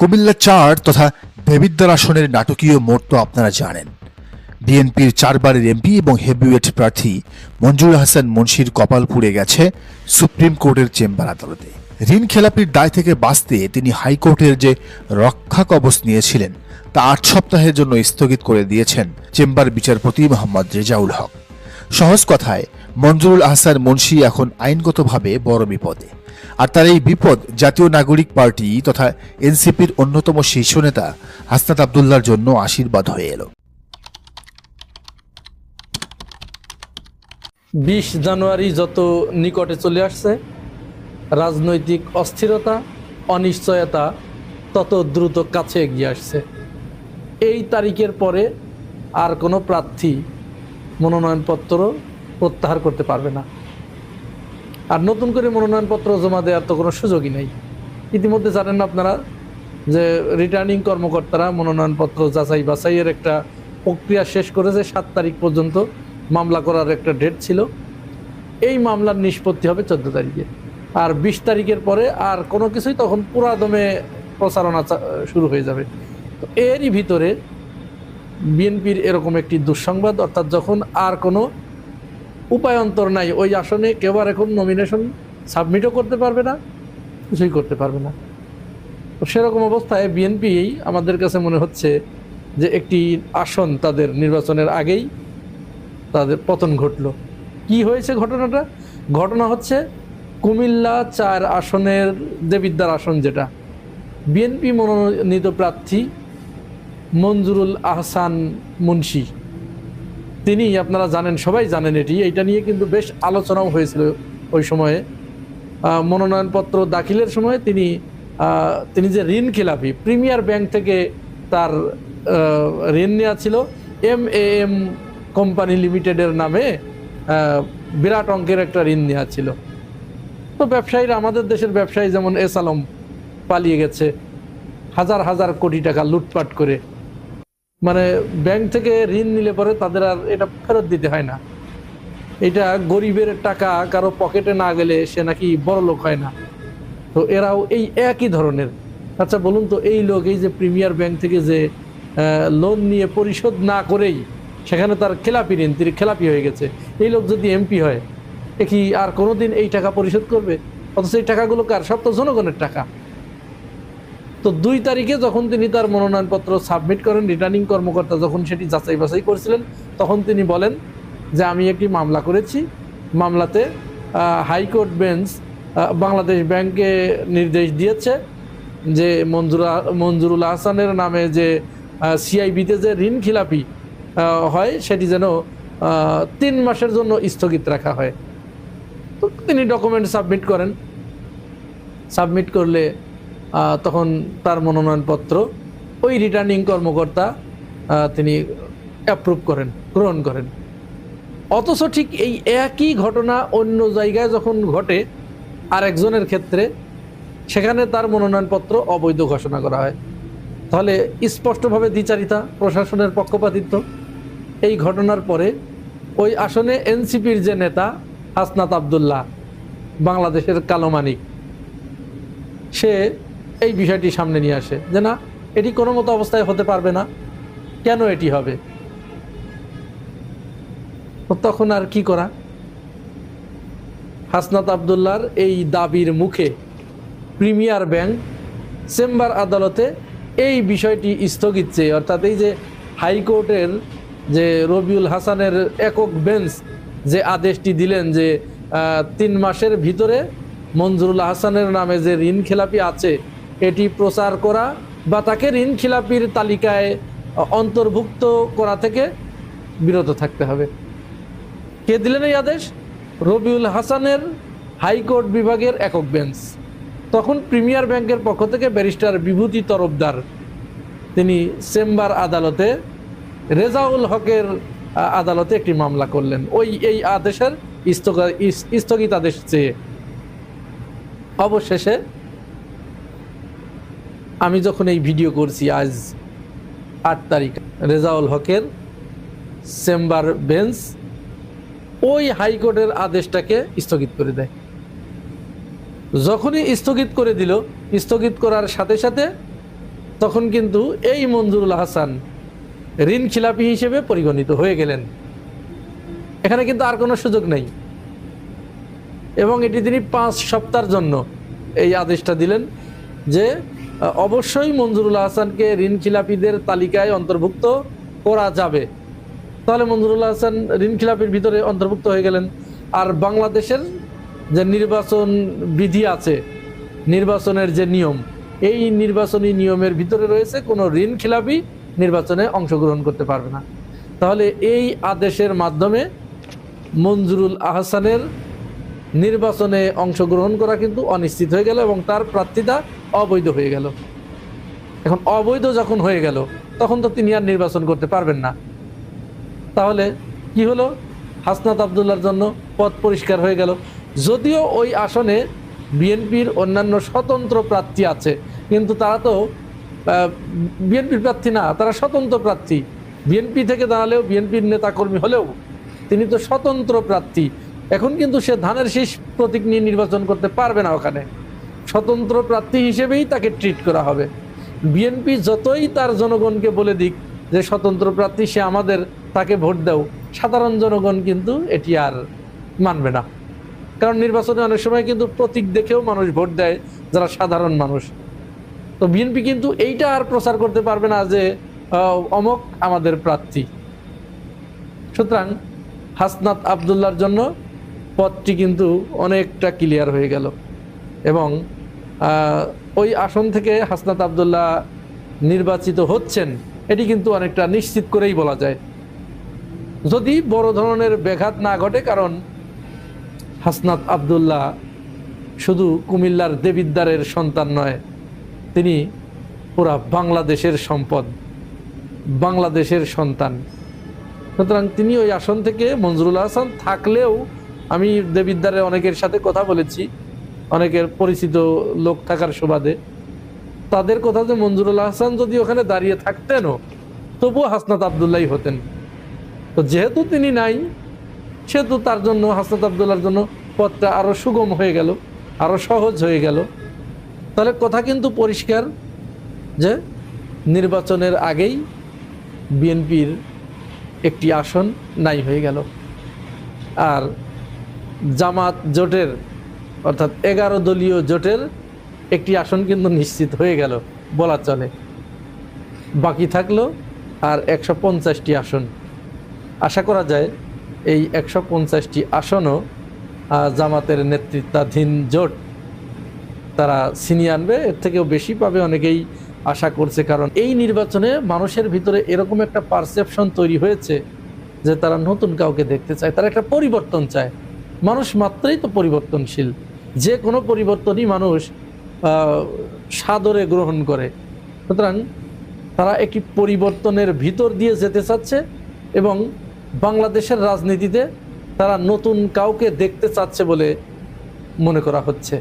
কুমিল্লা চার তথা দেবিদ্বার আসনের নাটকীয় মোড় তো আপনারা জানেন। বিএনপির চারবারের এমপি এবং হেভিওয়েট প্রার্থী মঞ্জুর হাসান মুন্সির কপাল পুড়ে গেছে সুপ্রিম কোর্টের চেম্বার আদালতে। ঋণ খেলাপির দায় থেকে বাঁচতে তিনি হাইকোর্টের যে রক্ষা কবচ নিয়েছিলেন, তা আট সপ্তাহের জন্য স্থগিত করে দিয়েছেন চেম্বার বিচারপতি মোহাম্মদ রেজাউল হক। সহজ কথায় মঞ্জুরুল আহসান মুন্সি এখন আইনগতভাবে বড় বিপদে। আর তার এই বিপদ জাতীয় নাগরিক পার্টি তথা এনসিপির অন্যতম শীর্ষ নেতা হাসনাত আবদুল্লার জন্য আশীর্বাদ হয়ে এলো। বিশ জানুয়ারি যত নিকটে চলে আসছে, রাজনৈতিক অস্থিরতা, অনিশ্চয়তা তত দ্রুত কাছে এগিয়ে আসছে। এই তারিখের পরে আর কোনো প্রার্থী মনোনয়নপত্র প্রত্যাহার করতে পারবে না। আর নতুন করে মনোনয়নপত্র জমা দেওয়ার তো কোনো সুযোগই নেই। ইতিমধ্যে জানেন আপনারা যে রিটার্নিং কর্মকর্তারা মনোনয়নপত্র যাচাই বাছাইয়ের একটা প্রক্রিয়া শেষ করেছে সাত তারিখ পর্যন্ত মামলা করার একটা ডেট ছিল। এই মামলার নিষ্পত্তি হবে চোদ্দ তারিখে। আর বিশ তারিখের পরে আর কোনো কিছুই তখন পুরাদমে প্রচারণা শুরু হয়ে যাবে। তো এরই ভিতরে বিএনপির এরকম একটি দুঃসংবাদ, অর্থাৎ যখন আর কোনো উপায়ন্তর নাই, ওই আসনে কেউ আর এখন নমিনেশন সাবমিটও করতে পারবে না, কিছুই করতে পারবে না। তো সেরকম অবস্থায় বিএনপি আমাদের কাছে মনে হচ্ছে যে একটি আসন তাদের নির্বাচনের আগেই তাদের পতন ঘটলো। কি হয়েছে ঘটনাটা? ঘটনা হচ্ছে কুমিল্লা চার আসনের দেবিদ্বার আসন যেটা। বিএনপি মনোনীত প্রার্থী মঞ্জুরুল আহসান মুন্সি। তিনি আপনারা জানেন, সবাই জানেন এটি। এটা নিয়ে কিন্তু বেশ আলোচনাও হয়েছিল ওই সময়ে। মনোনয়নপত্র দাখিলের সময় তিনি তিনি যে ঋণ খেলাপি, প্রিমিয়ার ব্যাংক থেকে তার ঋণ নেওয়া ছিল। এম এ এম কোম্পানি লিমিটেডের নামে বিরাট অঙ্কের একটা ঋণ নেওয়া ছিল। তো ব্যবসায়ীরা, আমাদের দেশের ব্যবসায়ী যেমন এস আলম পালিয়ে গেছে, হাজার হাজার কোটি টাকা লুটপাট করে মানে ব্যাংক থেকে ঋণ নিলে পরে তাদের আর এটা ফেরত দিতে হয় না। এটা গরিবের টাকা কারও পকেটে না গেলে সে নাকি বড় লোক হয় না। তো এরাও এই একই ধরনের। আচ্ছা বলুন তো, এই লোক, এই যে প্রিমিয়ার ব্যাংক থেকে যে লোন নিয়ে পরিশোধ না করেই সেখানে তার খেলাপি ঋণ, তিনি খেলাপি হয়ে গেছে। এই লোক যদি এমপি হয়, এ কি আর কোনোদিন এই টাকা পরিশোধ করবে? অথচ এই টাকাগুলো কার? সব তো জনগণের টাকা। তো দুই তারিখে যখন তিনি তার মনোনয়নপত্র সাবমিট করেন রিটার্নিং কর্মকর্তা যখন সেটি যাচাই বাছাই করেছিলেন, তখন তিনি বলেন যে আমি একটি মামলা করেছি। মামলাতে হাইকোর্ট বেঞ্চ বাংলাদেশ ব্যাংকে নির্দেশ দিয়েছে যে মঞ্জুরা, মঞ্জুরুল আহসানের নামে যে সিআইবিতে যে ঋণ খিলাপি হয়, সেটি যেন তিন মাসের জন্য স্থগিত রাখা হয়। তো তিনি ডকুমেন্ট সাবমিট করেন। সাবমিট করলে তখন তার মনোনয়নপত্র ওই রিটার্নিং কর্মকর্তা তিনি অ্যাপ্রুভ করেন, গ্রহণ করেন। অথচ ঠিক এই একই ঘটনা অন্য জায়গায় যখন ঘটে আর একজনের ক্ষেত্রে, সেখানে তার মনোনয়নপত্র অবৈধ ঘোষণা করা হয়। তাহলে স্পষ্টভাবে দ্বিচারিতা, প্রশাসনের পক্ষপাতিত্ব, এই ঘটনার পরে ওই আসনে এনসিপির যে নেতা হাসনাত আবদুল্লাহ, বাংলাদেশের কালো মানিক, সে এই বিষয়টি সামনে নিয়ে আসে যে না, এটি কোনো মতো অবস্থায় হতে পারবে না। কেন এটি হবে? তখন আর কি করা? হাসনাত আবদুল্লার এই দাবির মুখে প্রিমিয়ার ব্যাংক চেম্বার আদালতে এই বিষয়টি স্থগিত চেয়ে, অর্থাৎ এই যে হাইকোর্টের যে রবিউল হাসানের একক বেঞ্চ যে আদেশটি দিলেন যে তিন মাসের ভিতরে মঞ্জুরুল হাসানের নামে যে ঋণ খেলাপি আছে এটি প্রচার করা বা তাকে ঋণ খেলাপির তালিকায় অন্তর্ভুক্ত করা থেকে বিরত থাকতে হবে। কে দিলেন এই আদেশ? রবিউল হাসানের হাইকোর্ট বিভাগের একক বেঞ্চ। তখন প্রিমিয়ার ব্যাংকের পক্ষ থেকে ব্যারিস্টার বিভূতি তরফদার, তিনি চেম্বার আদালতে, রেজাউল হকের আদালতে একটি মামলা করলেন। ওই, এই আদেশের স্থগ- ইস- স্থগিত আদেশ চেয়ে। অবশেষে আমি যখন এই ভিডিও করছি, আজ আট তারিখ, রেজাউল হকের চেম্বার বেঞ্চ, ওই হাইকোর্টের আদেশটাকে স্থগিত করে দেয়। যখনই স্থগিত করে দিল, স্থগিত করার সাথে সাথে তখন কিন্তু এই মঞ্জুরুল হাসান ঋণ খিলাপি হিসেবে পরিগণিত হয়ে গেলেন। এখানে কিন্তু আর কোনো সুযোগ নেই। এবং এটি তিনি পাঁচ সপ্তাহের জন্য এই আদেশটা দিলেন যে অবশ্যই মঞ্জুরুল হাসানকে ঋণ খিলাপিদের তালিকায় অন্তর্ভুক্ত করা যাবে। তাহলে মঞ্জুরুল হাসান ঋণ খিলাপির ভিতরে অন্তর্ভুক্ত হয়ে গেলেন। আর বাংলাদেশের যে নির্বাচন বিধি আছে, নির্বাচনের যে নিয়ম, এই নির্বাচনী নিয়মের ভিতরে রয়েছে কোনো ঋণ খিলাপি নির্বাচনে অংশগ্রহণ করতে পারবে না। তাহলে এই আদেশের মাধ্যমে মঞ্জুরুল আহসানের নির্বাচনে অংশগ্রহণ করা কিন্তু অনিশ্চিত হয়ে গেল এবং তার প্রার্থিতা অবৈধ হয়ে গেল। এখন অবৈধ যখন হয়ে গেল, তখন তো তিনি আর নির্বাচন করতে পারবেন না। তাহলে কি হলো? হাসনাত আবদুল্লার জন্য পথ পরিষ্কার হয়ে গেল। যদিও ওই আসনে বিএনপির অন্যান্য স্বতন্ত্র প্রার্থী আছে, কিন্তু তারা তো বিএনপির প্রার্থী না, তারা স্বতন্ত্র প্রার্থী। বিএনপি থেকে দাঁড়ালেও বিএনপির নেতাকর্মী হলেও তিনি তো স্বতন্ত্র প্রার্থী। এখন কিন্তু সে ধানের শীষ প্রতীক নিয়ে নির্বাচন করতে পারবে না ওখানে। স্বতন্ত্র প্রার্থী হিসেবেই তাকে ট্রিট করা হবে। বিএনপি যতই তার জনগণকে বলে দিক যে স্বতন্ত্র প্রার্থী, সে আমাদের তাকে ভোট দাও, সাধারণ জনগণ কিন্তু এটি আর মানবে না। কারণ নির্বাচনে অনেক সময় কিন্তু প্রতীক দেখেও মানুষ ভোট দেয়, যারা সাধারণ মানুষ। তো বিএনপি কিন্তু এইটা আর প্রচার করতে পারবে না যে অমক আমাদের প্রার্থী। সুতরাং হাসনাত আবদুল্লার জন্য পথটি কিন্তু অনেকটা ক্লিয়ার হয়ে গেল এবং ওই আসন থেকে হাসনাত আবদুল্লাহ নির্বাচিত হচ্ছেন, এটি কিন্তু অনেকটা নিশ্চিত করেই বলা যায়। যদি বড় ধরনের ব্যাঘাত না ঘটে, কারণ হাসনাত আবদুল্লাহ শুধু কুমিল্লার দেবিদ্দারের সন্তান নয়, তিনি পুরা বাংলাদেশের সম্পদ, বাংলাদেশের সন্তান। সুতরাং তিনি ওই আসন থেকে মঞ্জুরুল হাসান থাকলেও আমি দেবিদ্দারের অনেকের সাথে কথা বলেছি। অনেকের পরিচিত লোক থাকার সুবাদে। তাদের কথা যে মঞ্জুরুল হাসান যদি ওখানে দাঁড়িয়ে থাকতেনও, তবুও হাসনাত আবদুল্লাহ হতেন। তো যেহেতু তিনি নাই, সেহেতু তার জন্য, হাসনাত আবদুল্লার জন্য পথটা আরও সুগম হয়ে গেল আরও সহজ হয়ে গেল। তাহলে কথা কিন্তু পরিষ্কার যে নির্বাচনের আগেই বিএনপির একটি আসন নাই হয়ে গেল। আর জামাত জোটের অর্থাৎ এগারো দলীয় জোটের একটি আসন কিন্তু নিশ্চিত হয়ে গেল বলা চলে। বাকি থাকল আর একশো পঞ্চাশটি আসন। আশা করা যায় এই একশো পঞ্চাশটি আসনও জামাতের নেতৃত্বাধীন জোট, তারা ছিনিয়ে আনবে। এর থেকেও বেশি পাবে অনেকেই আশা করছে, কারণ এই নির্বাচনে মানুষের ভিতরে এরকম একটা পারসেপশন তৈরি হয়েছে যে তারা নতুন কাউকে দেখতে চায়, তারা একটা পরিবর্তন চায়। মানুষ মাত্রই তো পরিবর্তনশীল। যে কোনো পরিবর্তনই মানুষ সাদরে গ্রহণ করে। সুতরাং তারা একটি পরিবর্তনের ভিতর দিয়ে যেতে চাচ্ছে এবং বাংলাদেশের রাজনীতিতে তারা নতুন কাউকে দেখতে চাচ্ছে বলে মনে করা হচ্ছে।